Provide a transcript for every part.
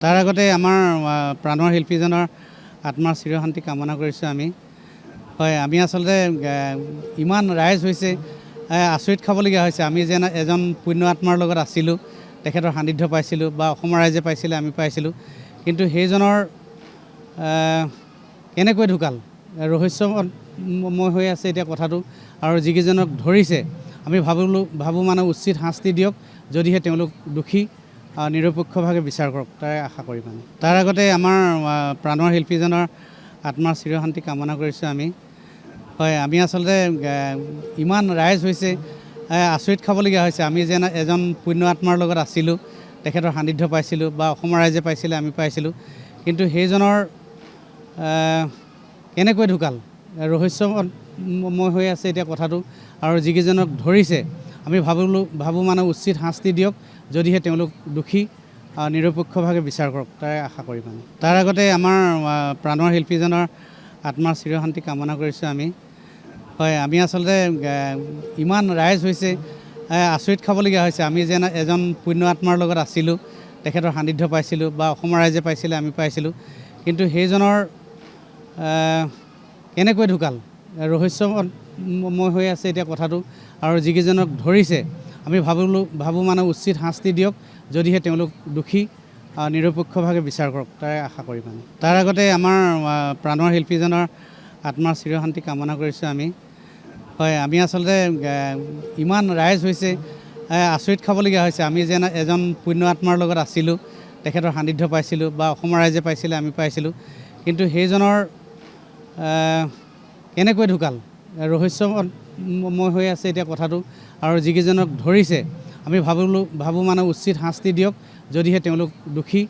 তাৰ আগতে আমাৰ প্ৰাণৰ শিল্পীজনৰ আত্মাৰ চিৰশান্তি কামনা কৰিছোঁ আমি। হয়, আমি আচলতে ইমান ৰাইজ হৈছে আচৰিত খাবলগীয়া হৈছে। আমি যেন, এজন পুণ্য আত্মাৰ লগত আছিলোঁ, তেখেতৰ সান্নিধ্য পাইছিলোঁ বা অসমৰ ৰাইজে পাইছিলে, আমি পাইছিলোঁ। কিন্তু সেইজনৰ কেনেকৈ ঢুকাল? ৰহস্যময় হৈ আছে এতিয়া কথাটো। আৰু যিকেইজনক ধৰিছে, আমি ভাবিলোঁ ভাবোঁ মানে উচিত শাস্তি দিয়ক, যদিহে তেওঁলোক দোষী নিৰপেক্ষভাৱে বিচাৰ কৰক তাৰে আশা কৰি মানে। তাৰ আগতে আমাৰ প্ৰাণৰ শিল্পীজনৰ আত্মাৰ চিৰশান্তি কামনা কৰিছোঁ আমি। হয়, আমি আচলতে ইমান ৰাইজ হৈছে আচৰিত খাবলগীয়া হৈছে। আমি যেন, এজন পুণ্য আত্মাৰ লগত আছিলোঁ, তেখেতৰ সান্নিধ্য পাইছিলোঁ বা অসমৰ ৰাইজে পাইছিলে, আমি পাইছিলোঁ। কিন্তু সেইজনৰ কেনেকৈ ঢুকাল? ৰহস্যময় হৈ আছে এতিয়া কথাটো। আৰু যিকেইজনক ধৰিছে আমি ভাবিলোঁ ভাবোঁ মানে উচিত শাস্তি দিয়ক, যদিহে তেওঁলোক দোষী নিৰপেক্ষভাৱে বিচাৰ কৰক তাৰে আশা কৰি মানে তাৰ আগতে আমাৰ প্ৰাণৰ শিল্পীজনৰ আত্মাৰ চিৰশান্তি কামনা কৰিছোঁ আমি। হয়, আমি আচলতে ইমান ৰাইজ হৈছে আচৰিত খাবলগীয়া হৈছে। আমি যেন, এজন পুণ্য আত্মাৰ লগত আছিলোঁ, তেখেতৰ সান্নিধ্য পাইছিলোঁ বা অসমৰ ৰাইজে পাইছিলে, আমি পাইছিলোঁ। কিন্তু সেইজনৰ কেনেকৈ ঢুকাল? ৰহস্যময় হৈ আছে এতিয়া কথাটো। আৰু যিকেইজনক ধৰিছে, আমি ভাবিলোঁ, ভাবোঁ মানে উচিত শাস্তি দিয়ক, যদিহে তেওঁলোক দোষী নিৰপেক্ষভাৱে বিচাৰ কৰক তাৰে আশা কৰি মানে তাৰ আগতে আমাৰ প্ৰাণৰ শিল্পীজনৰ আত্মাৰ চিৰশান্তি কামনা কৰিছোঁ আমি। হয়, আমি আচলতে ইমান ৰাইজ হৈছে আচৰিত খাবলগীয়া হৈছে। আমি যেন, এজন পুণ্য আত্মাৰ লগত আছিলোঁ, তেখেতৰ সান্নিধ্য পাইছিলোঁ বা অসমৰ ৰাইজে পাইছিলে, আমি পাইছিলোঁ। কিন্তু সেইজনৰ কেনেকৈ ঢুকাল। ৰহস্যময় হৈ আছে এতিয়া কথাটো। আৰু যিকেইজনক ধৰিছে, আমি ভাবিলোঁ ভাবোঁ মানে উচিত শাস্তি দিয়ক, যদিহে তেওঁলোক দোষী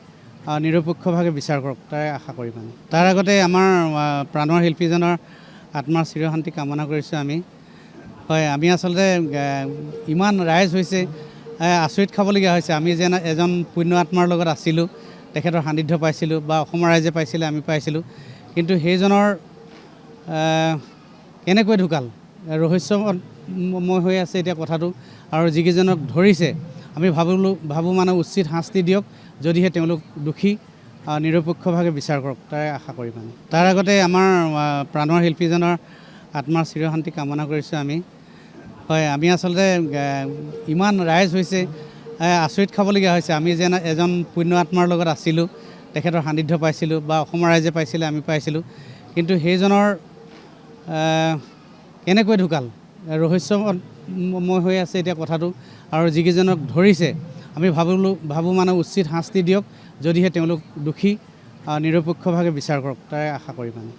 নিৰপেক্ষভাৱে বিচাৰ কৰক তাৰে আশা কৰি মানে তাৰ আগতে আমাৰ প্ৰাণৰ শিল্পীজনৰ আত্মাৰ চিৰশান্তি কামনা কৰিছোঁ আমি। হয়, আমি আচলতে ইমান ৰাইজ হৈছে আচৰিত খাবলগীয়া হৈছে। আমি যেন এজন পুণ্য আত্মাৰ লগত আছিলোঁ, তেখেতৰ সান্নিধ্য পাইছিলোঁ বা অসমৰ ৰাইজে পাইছিলে, আমি পাইছিলোঁ। কিন্তু সেইজনৰ কেনেকৈ ঢুকাল? ৰহস্যময় হৈ আছে এতিয়া কথাটো। আৰু যিকেইজনক ধৰিছে, আমি ভাবিলোঁ ভাবোঁ মানে উচিত শাস্তি দিয়ক, যদিহে তেওঁলোক দোষী নিৰপেক্ষভাৱে বিচাৰ কৰক তাৰে আশা কৰি মানে তাৰ আগতে আমাৰ প্ৰাণৰ শিল্পীজনৰ আত্মাৰ চিৰশান্তি কামনা কৰিছোঁ আমি। হয়, আমি আচলতে ইমান ৰাইজ হৈছে আচৰিত খাবলগীয়া হৈছে। আমি যেন এজন পুণ্য আত্মাৰ লগত আছিলোঁ, তেখেতৰ সান্নিধ্য পাইছিলোঁ বা অসমৰ ৰাইজে পাইছিলে, আমি পাইছিলোঁ। কিন্তু সেইজনৰ কেনেকৈ ঢুকাল? ৰহস্যময় হৈ আছে এতিয়া কথাটো। আৰু যিকেইজনক ধৰিছে, আমি ভাবিলোঁ ভাবোঁ মানে উচিত শাস্তি দিয়ক, যদিহে তেওঁলোক দোষী নিৰপেক্ষভাৱে বিচাৰ কৰক তাৰে আশা কৰি মানে।